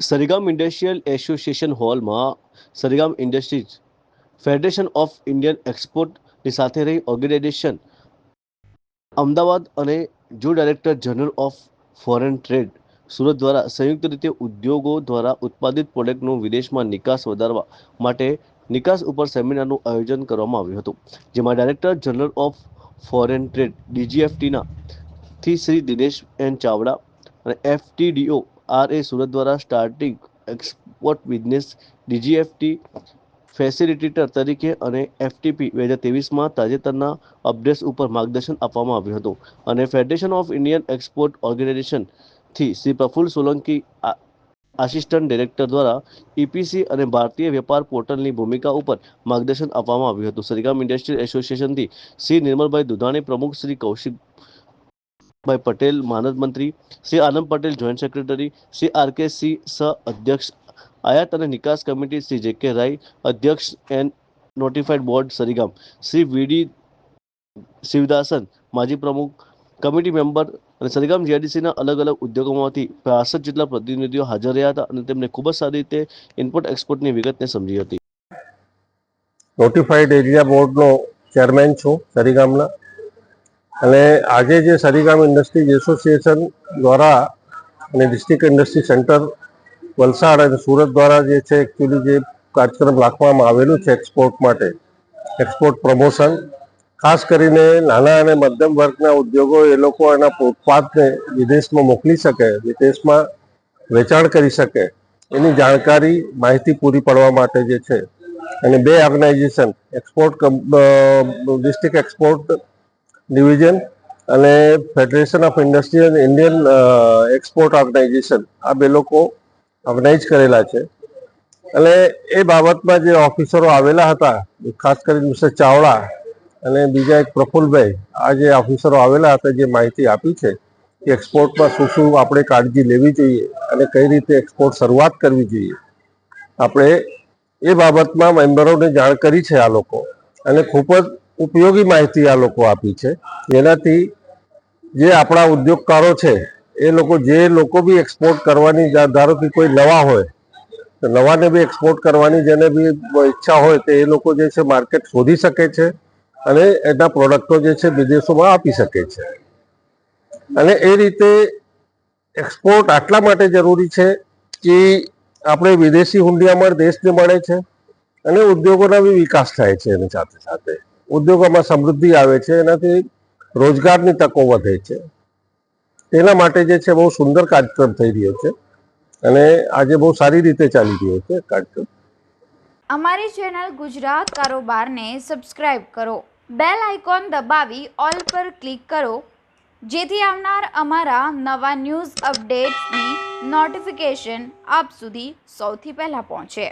સરિગામ industrial association હોલમાં Sarigam industries federation of Indian એક્સપોર્ટની સાથે રહી ઓર્ગેનાઇઝેશન અમદાવાદ અને જો director general of foreign trade Surat દ્વારા સંયુક્ત રીતે ઉદ્યોગો દ્વારા ઉત્પાદિત પ્રોડક્ટનું વિદેશમાં નિકાસ વધારવા માટે નિકાસ ઉપર સેમિનારનું આયોજન કરવામાં આવ્યું હતું. જેમાં director general of foreign trade ડીજીએફટીના થી શ્રી દિનેશ એન ચાવડા અને એફટીડીઓ આર એ સુરત દ્વારા starting export business DGFT facilitator તરીકે અને એફટીપી બે હજાર ત્રેવીસમાં તાજેતરના અપડેટ્સ ઉપર માર્ગદર્શન આપવામાં આવ્યું હતું. અને ફેડરેશન ઓફ ઇન્ડિયન એક્સપોર્ટ ઓર્ગેનાઇઝેશનથી શ્રી પ્રફુલ્લ સોલંકી આસિસ્ટન્ટ ડિરેક્ટર દ્વારા ઈપીસી અને ભારતીય વેપાર પોર્ટલની ભૂમિકા ઉપર માર્ગદર્શન આપવામાં આવ્યું હતું. સરિગામ ઇન્ડસ્ટ્રીયલ એસોસિએશનથી શ્રી નિર્મલભાઈ દુધાણી પ્રમુખ શ્રી કૌશિકભાઈ પટેલ માનદ મંત્રી Shri Anand Patel joint secretary Shri R K Singh સહ અધ્યક્ષ આયાત અને નિકાસ કમિટી શ્રી જે કે રાય અધ્યક્ષ and notified board Sarigam Shri V D Shivadasan માજી પ્રમુખ કમિટી મેમ્બર અને સરિગામ જીઆઈડીસીના અલગ અલગ ઉદ્યોગોમાંથી પાસઠ જેટલા પ્રતિનિધિઓ હાજર રહ્યા હતા અને તેમને ખૂબ જ સારી રીતે ઇનપુટ એક્સપોર્ટની વિગતને સમજી હતી. નોટિફાઈડ એરિયા બોર્ડનો ચેરમેન છું સરીગામના અને આજે જે સરીગામ ઇન્ડસ્ટ્રીઝ એસોસિએશન દ્વારા અને ડિસ્ટ્રિક્ટ ઇન્ડસ્ટ્રી સેન્ટર વલસાડ અને સુરત દ્વારા જે છે એકચ્યુઅલી જે કાર્યક્રમ રાખવામાં આવેલું છે એક્સપોર્ટ માટે એક્સપોર્ટ પ્રમોશન ખાસ કરીને નાના અને મધ્યમ વર્ગના ઉદ્યોગો એ લોકો એના ઉત્પાદને વિદેશમાં મોકલી શકે, વિદેશમાં વેચાણ કરી શકે, એની જાણકારી, માહિતી પૂરી પાડવા માટે જે છે. અને બે organisation export district export division અને federation of industrial Indian export organisation આ બે લોકો ઓર્ગેનાઇઝ કરેલા છે. અને એ બાબતમાં જે ઓફિસરો આવેલા હતા, ખાસ કરીને મિસ્ટર ચાવડા અને બીજા એક પ્રફુલભાઈ, આ જે ઓફિસરો આવેલા હતા, જે માહિતી આપી છે કે એક્સપોર્ટમાં શું શું આપણે કાળજી લેવી જોઈએ અને કઈ રીતે એક્સપોર્ટ શરૂઆત કરવી જોઈએ. આપણે એ બાબતમાં મેમ્બરોને જાણ કરી છે આ લોકો. અને ખૂબ જ ઉપયોગી માહિતી આ લોકો આપી છે. જેનાથી જે આપણા ઉદ્યોગકારો છે, એ લોકો જે લોકો બી એક્સપોર્ટ કરવાની ધારો કે કોઈ નવા હોય, તો નવાને બી એક્સપોર્ટ કરવાની જેને બી ઈચ્છા હોય તો એ લોકો જે છે માર્કેટ શોધી શકે છે અને એના પ્રોડક્ટો જે છે વિદેશોમાં આપી શકે છે. અને એ રીતે એક્સપોર્ટ આટલા માટે જરૂરી છે કે આપણે વિદેશી હુંડિયામણ દેશને મળે છે અને ઉદ્યોગોના બી વિકાસ થાય છે એની સાથે સાથે. ઉદ્યોગોમાં સમૃદ્ધિ આવે છે, એનાથી રોજગારની તકો વધે છે. તેના માટે જે છે બહુ સુંદર કાર્યક્રમ થઈ રહ્યો છે અને આજે બહુ સારી રીતે ચાલી રહ્યો છે કાર્યક્રમ. અમારી ચેનલ ગુજરાત કારોબારને સબસ્ક્રાઇબ કરો, બેલ આઇકોન દબાવી ઓલ પર ક્લિક કરો, જેથી આવનાર અમારા નવા ન્યૂઝ અપડેટ્સની નોટિફિકેશન આપ સુધી સૌથી પહેલાં પહોંચે.